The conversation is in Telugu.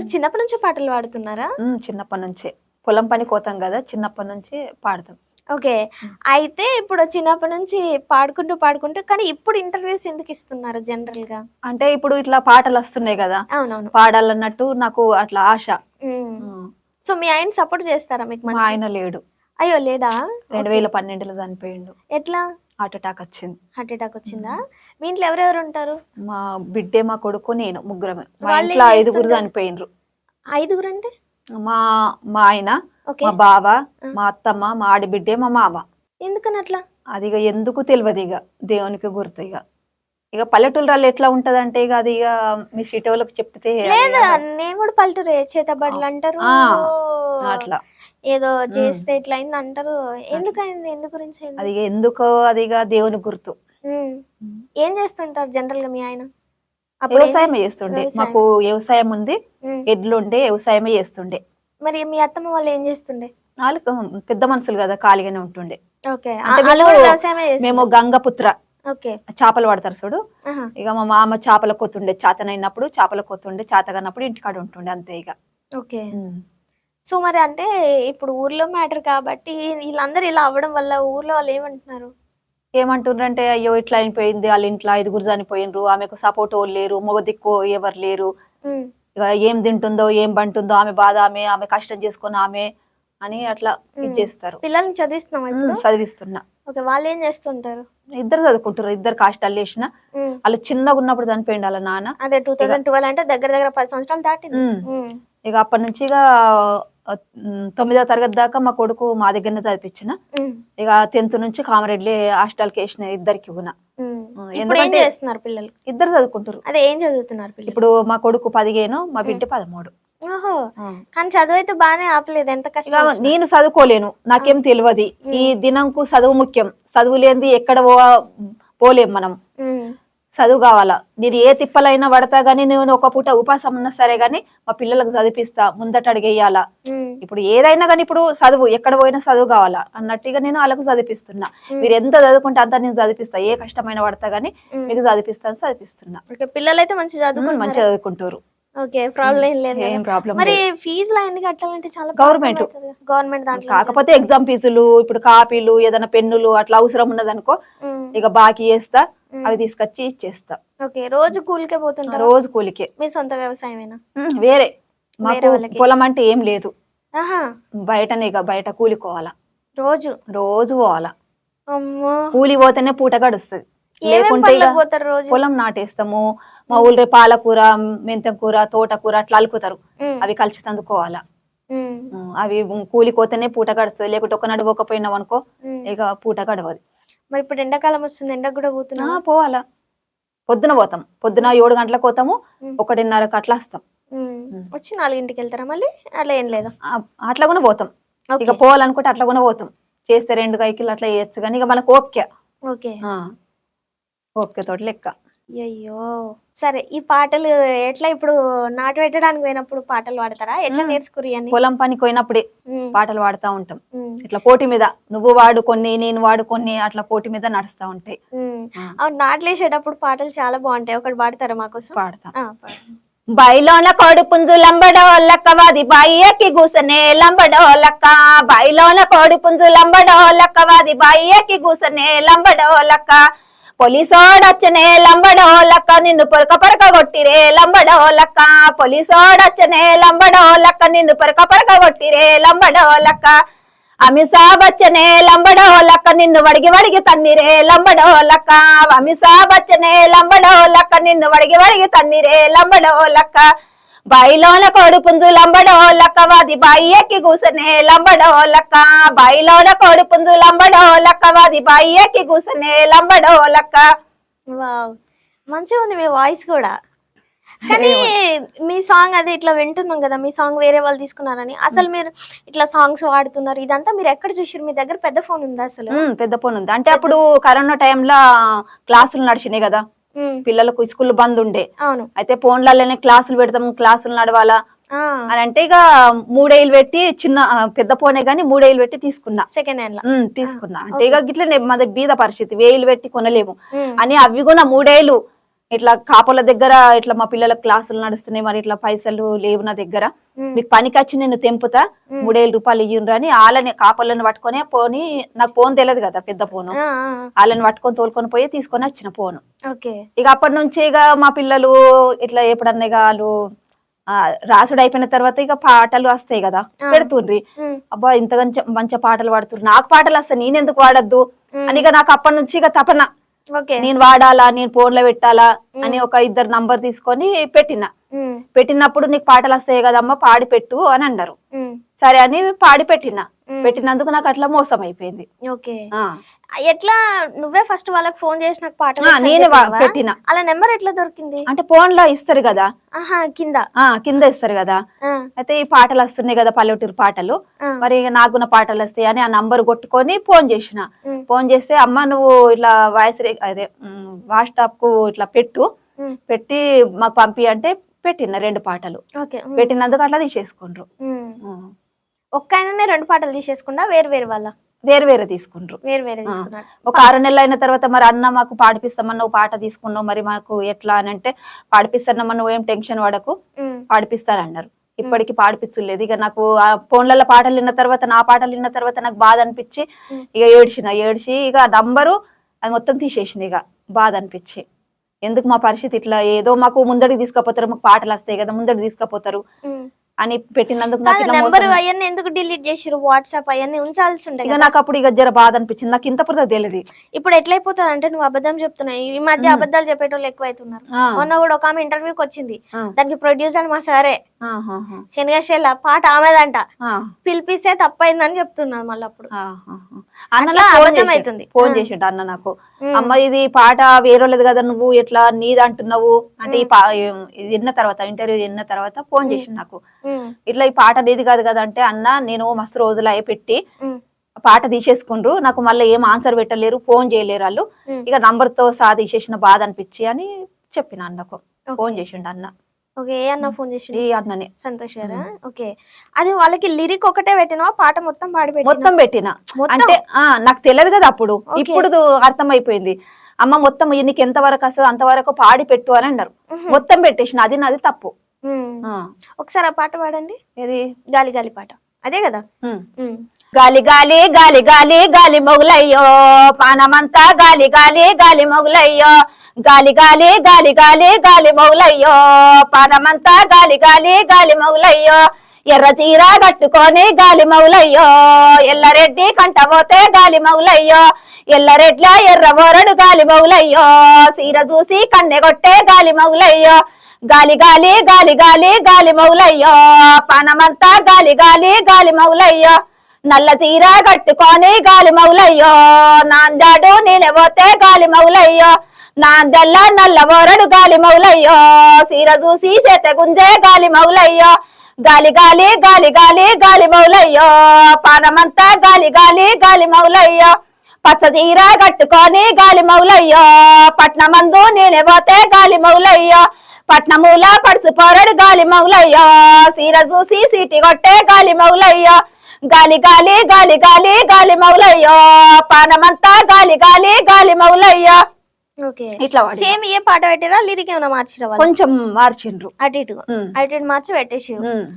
మీరు చిన్నప్పటి నుంచి పాటలు పాడుతున్నారా? చిన్నప్పటి నుంచే. పొలం పని కోతాం కదా చిన్నప్పటి నుంచి పాడతాం. ఓకే. అయితే ఇప్పుడు చిన్నప్పటి నుంచి పాడుకుంటూ పాడుకుంటూ కానీ ఇప్పుడు ఇంటర్వ్యూస్ ఎందుకు ఇస్తున్నారు జనరల్గా అంటే ఇప్పుడు ఇట్లా పాటలు వస్తున్నాయి కదా అవునవును. పాడాలన్నట్టు నాకు అట్లా ఆశ. సో మీ ఆయన సపోర్ట్ చేస్తారా మీకు ఆయన లేడు. అయ్యో లేదా? రెండు వేల పన్నెండులో చనిపోయిండు. ఎట్లా? హార్ట్ అటాక్ వచ్చింది. హార్ట్ అటాక్ వచ్చిందా? మీ ఇంట్లో ఎవరెవరు ఉంటారు? మా బిడ్డే మా కొడుకు నేను ముగ్గురమే. మా వాళ్ళు ఇంట్లో ఐదుగురు చేస్తుంటారు? చనిపోయినరు. ఐదుగురు అంటే? మా మా ఆయన ఓకే. మా బావ. మా అత్తమ్మ మా ఆడిబిడ్డే మా మామ. ఎందుకని అట్లా? అది ఇక ఎందుకు తెలియదు ఇక. దేవునికి గుర్తు ఇక. ఇక పల్లెటూళ్ళలో ఎట్లా ఉంటదంటే ఇక అది ఇక మీ సిటీ వాళ్ళకి చెప్తే లేదా నేను కూడా పల్లెటూరే. చేతబడులు అంటారు. ఆ, అట్లా. ఏదో చేస్తే ఇట్లా అయింది అంటారు. ఎందుకైంది ఎందు గురించి అయింది? అది ఎందుకో అది ఇక దేవుని గుర్తు. ఉమ్. ఏం చేస్తుంటారు జనరల్గా మీ ఆయన? అప్పుడు ఏం- వ్యవసాయం చేస్తుండే. వ్యవసాయం. మాకు వ్యవసాయం ఉంది. ఉమ్. ఎడ్లు ఉండే వ్యవసాయమే చేస్తుండే. మరి మీ అత్తమ్మ వాళ్ళు ఏం చేస్తుండే? వాళ్ళు పెద్ద మనుషులు కదా ఖాళీగానే ఉంటుండే. ఓకే. అంటే మేము- వ్యవసాయమే మేము చేస్తుండే గంగపుత్ర. ఓకే. చేపలు పడతారు చూడు. ఆహా. ఇక మా మామ చేపల కొత్తుండే చేతనైనప్పుడు చేపల కొత్తుండే చేతగన్నప్పుడు ఇంటికాడ ఉంటుండే అంతే ఇక. ఓకే. సో మరి అంటే ఇప్పుడు ఊర్లో మ్యాటర్ కాబట్టి వీళ్ళందరూ ఇలా అవ్వడం వల్ల ఊర్లో వాళ్ళు ఏమంటున్నారు? ఏమంటుండ్రంటే అయ్యో ఇట్లా అయిపోయింది వాళ్ళ ఇంట్లో ఐదుగురు చనిపోయినరు ఆమెకు సపోర్ట్ వాళ్ళు లేరు మొగ దిక్కు ఎవరు లేరు. ఇక ఏం తింటుందో ఏం బంటుందో ఆమె బాధ ఆమె ఆమె కష్టం చేసుకుని ఆమె అని అట్లా ఇది. చేస్తారు. పిల్లల్ని చదివిస్తున్నాం చదివిస్తున్నా. ఓకే వాళ్ళు ఏం చేస్తుంటారు? ఇద్దరు చదువుకుంటారు ఇద్దరు కాష్టాలు ఉమ్. వాళ్ళు చిన్నగా ఉన్నప్పుడు చనిపోయింది వాళ్ళ నాన్న. అదే టూ థౌజండ్ ట్వెల్వ్ అంటే దగ్గర దగ్గర పది సంవత్సరాలు దాటింది. ఇక అప్పటి నుంచి ఇక తొమ్మిదో తరగతి దాకా మా కొడుకు మా దగ్గరనే చదివించిన. ఇక టెన్త్ నుంచి కామారెడ్డి హాస్టల్కి వేసిన ఇద్దరికి కూడా. ఎందుకంటే- చేస్తున్నారు పిల్లలు? ఇద్దరు చదువుకుంటారు అదే ఏం చదువుతున్నారు ఇప్పుడు మా కొడుకు పదిహేను మా బిడ్డ పదమూడు. కానీ చదువు అయితే బాగానే ఆపలేదు. ఎంత కష్టం. నేను చదువుకోలేను. నాకేం తెలియదు ఈ దినంకు చదువు ముఖ్యం. చదువు లేనిది ఎక్కడ పోలేం మనం. చదువు కావాలా? నేను ఏ తిప్పలైనా పడతా గానీ నేను ఒక పూట ఉపాసం ఉన్నా సరే గానీ మా పిల్లలకు చదివిస్తా ముందట అడిగేయాలా. ఇప్పుడు ఏదైనా కానీ ఇప్పుడు చదువు ఎక్కడ పోయినా చదువు కావాలా? అన్నట్టుగా నేను వాళ్ళకు చదివిస్తున్నా మీరు ఎంత చదువుకుంటే అంత నేను చదివిస్తా ఏ కష్టమైన పడతా గానీ. మీకు చదివిస్తాను చదివిస్తున్నా ఓకే పిల్లలు అయితే మంచి చదువుకుంటున్నారు? మంచిగా చదువుకుంటారు ఓకే ప్రాబ్లం ఏం లేదు ఏం. ప్రాబ్లం మరి ఫీజులు ఎన్ని కట్టాలంటే చాలా Government. గవర్నమెంట్ దాంట్లో కాకపోతే ఎగ్జామ్ ఫీజులు ఇప్పుడు కాపీలు ఏదైనా పెన్నులు అట్లా అవసరం ఉన్నదనుకో. ఇక బాకీ చేస్తా. అవి తీసుకొచ్చి ఇచ్చేస్తా. ఓకే రోజు కూలికే పోతుంటారు? రోజు కూలికే. మీ సొంత వ్యవసాయమేనా? వేరే. మాకు. పొలం అంటే ఏం లేదు. బయటనే ఇక బయట కూలికోవాలా. రోజు? రోజు పోవాలా. కూలి పోతేనే పూట గడుస్తుంది. లేకుంటే పొలం నాటేస్తాము. మా ఊళ్ళో పాలకూర మెంతం కూర తోటకూర అట్లా అలుకుతారు. అవి కలిసి తందుకోవాలా. అవి కూలి పోతేనే పూట గడుస్తుంది లేకుంటే ఒక నడవకపోయినాం అనుకో. ఇక పూట గడవదు. మరి ఇప్పుడు ఎండాకాలం వస్తుంది ఎండకు కూడా పోతున్నా పోవాలా. పొద్దున పోతాం. పొద్దున ఏడు గంటలకు పోతాము. ఒకటిన్నరకు అట్లా వస్తాం. వచ్చి నాలుగింటికి వెళ్తారా మళ్ళీ? అలా ఏం లేదా? అట్లా కూడా పోతాం. ఓకే. ఇక పోవాలనుకుంటే అట్లా కూడా పోతాం. చేస్తే రెండు కైకిలు అట్లా చేయొచ్చు. కానీ ఇక మనకు ఓపిక. ఓకే. ఆ, ఓపిక తోటి లెక్క. అయ్యో సరే ఈ పాటలు ఎట్లా ఇప్పుడు నాటు పెట్టడానికి పోయినప్పుడు పాటలు పాడతారా ఎట్లా ఉమ్. నేర్చుకురి అని పొలం పనికి పోయినప్పుడే. పాటలు పాడుతూ ఉంటాం. ఇట్లా పోటీ మీద నువ్వు వాడు కొన్ని నేను వాడు కొన్ని అట్లా పోటీ మీద నడుస్తూ ఉంటాయి. అవును నాట్లేసేటప్పుడు పాటలు చాలా బాగుంటాయి. ఒకటి పాడతారా మాకోసం? పాడతాం. బయలోన కోడి పుంజు లంబడోలక్క వాది బాయ్యకి కూసనే లంబడోలక్క బయలోన కోడి పుంజు లంబడోలక్క వాది బాయ్యకి కూసనే లంబడోలక్క పొలిసోడొచ్చనే లంబడోలక్క నిన్ను పొరక పొరక కొట్టిరే లంబడోలక్క. పొలిసోడొచ్చనే లంబడోలక్క నిన్ను పొరక పొరక కొట్టిరే లంబడోలక్క. అమిసాబచ్చనే లంబడోలక్క నిన్ను వడిగి వడిగి తన్నిరే లంబడోలక్క. అమిసాబచ్చనే లంబడోలక్క నిన్ను వడిగి వడిగి తన్నిరే లంబడోలక్క. బాయిలోన కోడి పుంజు లంబడోలక్క వాది బాయి ఎక్కి కూసనే లంబడోలక్క. బాయిలోన కోడి పుంజు లంబడోలక్క వాది బాయి ఎక్కి కూసనే లంబడోలక్క. వావ్. మంచిగా ఉంది మీ వాయిస్ కూడా. కానీ మీ సాంగ్ అది ఇట్లా వింటున్నాం కదా మీ సాంగ్ వేరే వాళ్ళు తీసుకున్నారని. అసలు మీరు ఇట్లా సాంగ్స్ వాడుతున్నారు. ఇదంతా మీరు ఎక్కడ చూసారు మీ దగ్గర పెద్ద ఫోన్ ఉందా అసలు? పెద్ద ఫోన్ ఉంది. అంటే అప్పుడు కరోనా టైంలో క్లాసులు నడిచినాయి కదా. పిల్లలకు స్కూల్ బంద్ ఉండే. అవును. అయితే ఫోన్లలోనే క్లాసులు పెడతాం క్లాసులు నడవాలా? అని అంటే ఇక మూడేళ్ళు పెట్టి చిన్న పెద్ద ఫోనే గానీ మూడేళ్ళు పెట్టి తీసుకున్నా. సెకండ్ హ్యాండ్ తీసుకున్నా. అంటే ఇక గిట్లనే మాది బీద పరిస్థితి వేలు పెట్టి కొనలేము. అని అవి కూడా మూడేళ్ళు ఇట్లా కాపుల దగ్గర ఇట్లా మా పిల్లల క్లాసులు నడుస్తున్నాయి మరి ఇట్లా పైసలు లేవు నా దగ్గర. మీకు పనికి వచ్చి నేను తెంపుతా. మూడేళ్ళు రూపాయలు ఇయ్యుండ్రు అని వాళ్ళని కాపులను పట్టుకొని పోని నాకు ఫోన్ తెలియదు కదా పెద్ద ఫోను. వాళ్ళని పట్టుకొని తోలుకొని పోయి తీసుకొని వచ్చిన ఫోను. ఓకే. ఇక అప్పటి నుంచి ఇక మా పిల్లలు ఇట్లా ఎప్పుడన్నా ఇక వాళ్ళు రాసుడు అయిపోయిన తర్వాత ఇక పాటలు వస్తాయి కదా. పెడుతుండ్రి. అబ్బా ఇంత మంచి పాటలు పాడుతున్నారు. నాకు పాటలు వస్తాయి నేను ఎందుకు వాడద్దు ఉమ్. అని ఇక నాకు అప్పటి నుంచి ఇక తపన. నేను వాడాలా నేను ఫోన్లో పెట్టాలా అని ఒక ఇద్దరు నంబర్ తీసుకొని పెట్టిన. పెట్టినప్పుడు నీకు పాటలు వస్తాయి కదమ్మా పాడి పెట్టు అని అన్నారు. సరే అని పాడి పెట్టిన. పెట్టినందుకు నాకు అట్లా మోసం అయిపోయింది ఓకే. ఎట్లా నువ్వే ఫస్ట్ వాళ్ళకి ఫోన్ చేసి నాకు పాట నేనే? పెట్టిన. అలా నెంబర్ ఎట్లా దొరికింది? అంటే ఫోన్లో ఇస్తారు కదా. కింద. ఆ కింద ఇస్తారు కదా. అయితే ఈ పాటలు వస్తున్నాయి కదా పల్లెటూరు పాటలు. మరి ఇక నాకు నా పాటలు వస్తాయి అని ఆ నంబర్ కొట్టుకొని ఫోన్ చేసిన. ఫోన్ చేస్తే అమ్మ నువ్వు ఇట్లా వాయిస్ అదే వాట్సాప్కు ఇట్లా పెట్టు. పెట్టి మాకు పంపి అంటే పెట్టిన రెండు పాటలు. పెట్టినందుకు అట్లా తీసేసుకుండ్రు. ఒక్క ఆయననే రెండు పాటలు తీసేసుకుండా వేరు వేరు వాళ్ళ. వేరు వేరే తీసుకుండ్రు. వేరు వేరే తీసుకున్నారు. ఒక ఆరు నెలలు అయిన తర్వాత మరి అన్న మాకు పాడిపిస్తామని నువ్వు పాట తీసుకున్నావు మరి మాకు ఎట్లా అని అంటే పాడిపిస్తానమ్మా నువ్వేం టెన్షన్ పడకు ఉమ్, పాడిపిస్తారన్నారు ఇప్పటికి పాడిపించలేదు ఇక నాకు ఆ ఫోన్లలో పాటలు విన్న తర్వాత నా పాటలు విన్న తర్వాత నాకు బాధ అనిపించి. ఇక ఏడ్చిన ఏడ్చి ఇక నంబరు అది మొత్తం తీసేసింది ఇక బాధ అనిపించి. ఎందుకు మా పరిస్థితి ఇట్లా? ఏదో మాకు ముందడికి తీసుకుపోతారు మాకు పాటలు వస్తాయి కదా ముందడికి తీసుకుపోతారు. అని పెట్టినందుకు నెంబర్. అవన్నీ ఎందుకు డిలీట్ చేసిరు వాట్సాప్ అవన్నీ ఉంచాల్సి ఉండే నాకు అప్పుడు ఇక జర బాధ అనిపించింది. నాకు ఇంత పురత తెలియదు ఇప్పుడు ఎట్లయిపోతుంది అంటే నువ్వు అబద్ధం చెప్తున్నావు. ఈ మధ్య అబద్ధాలు చెప్పేటోళ్ళు ఎక్కువ అవుతున్నారు ఆ. మొన్న కూడా ఒక ఆమె ఇంటర్వ్యూకి వచ్చింది. దానికి ప్రొడ్యూసర్ మా సరే. శనగశేల పాట ఆమెదంట. పిలిపిస్తే తప్పైందని చెప్తున్నాను మళ్ళీ అప్పుడు. నాకు ఫోన్ చేసిండు. అన్న నాకు. అమ్మ ఇది పాట వేరేలేదు కదా నువ్వు ఎట్లా నీది అంటున్నావు అంటే ఈ పా ఇది విన్న తర్వాత ఇంటర్వ్యూ విన్న తర్వాత ఫోన్ చేసిండు నాకు. ఇట్లా ఈ పాట నీది కాదు కదా అంటే అన్న నేను మస్తు రోజులు పెట్టి పాట తీసేసుకుండ్రు. నాకు మళ్ళీ ఏం ఆన్సర్ పెట్టలేరు ఫోన్ చేయలేరు వాళ్ళు. ఇక నంబర్తో సహా తీసేసిన బాధ అనిపించి అని చెప్పిన అన్నకు. ఫోన్ చేసిండు అన్న. ఓకే ఏ అన్న ఫోన్ చేసి అన్ననే. సంతోష్ గారా? ఓకే. అది వాళ్ళకి లిరిక్ ఒకటే పెట్టినావా పాట మొత్తం పాడి పెట్టినా? మొత్తం పెట్టిన? అంటే ఆ నాకు తెలియదు కదా అప్పుడు. ఇప్పుడు అర్థమైపోయింది. అమ్మ మొత్తం నీకు ఎంత వరకు వస్తుంది అంతవరకు పాడి పెట్టు అని అన్నారు. మొత్తం పెట్టేసిన. అది నాది తప్పు. ఒకసారి ఆ పాట పాడండి. ఏది? గాలి గాలి పాట. అదే కదా. గాలి గాలి గాలి గాలి గాలి మొగులయ్యో. పానమంతా గాలి గాలి గాలి మొగులయ్యో. గాలి గాలి గాలి గాలి గాలి మొగులయ్యో. పానమంతా గాలి గాలి గాలి మొగులయ్యో. ఎర్ర చీర కట్టుకొని గాలి మౌలయ్యో ఎల్లరెడ్డి కంట పోతే గాలి మౌలయ్యో ఎల్లరెడ్ల ఎర్ర బోరడు గాలి మౌలయ్యో సీర చూసి కన్నె కొట్టే గాలి మౌలయ్యో గాలి గాలి గాలి గాలి గాలి మౌలయ్యో పానమంతా గాలి గాలి గాలి మౌలయ్యో నల్ల చీర కట్టుకొని గాలి మౌలయ్యో నాందాడు నేనెపోతే గాలి మౌలయ్యో నాందల్ల నల్ల బోరడు గాలి మౌలయ్యో సీర చూసి చేత గుంజే గాలి మౌలయ్యో గాలి గాలి గాలి గాలి గాలి మౌలయ్యో పానమంతా గాలి గాలి గాలి మౌలయ్యో పచ్చ చీర కట్టుకొని గాలి మౌలయ్యో పట్నమందు నేనే పోతే గాలి మౌలయ్యో పట్నమూల పడుచు పోరడు గాలి మౌలయ్యో. సీర చూసి సీటి కొట్టే గాలి మౌలయ్యో. గాలి గాలి గాలి గాలి గాలి మౌలయ్యో. పానమంతా గాలి గాలి గాలి మౌలయ్యో. ఓకే. ఇట్లా సేమ్ ఏ పాట పెట్టిరా లిరిక్ ఏమైనా మార్చిరా కొంచెం మార్చిండ్రు. అటు ఇటు. అటు ఇటు మార్చి పెట్టేసిరు ఉమ్.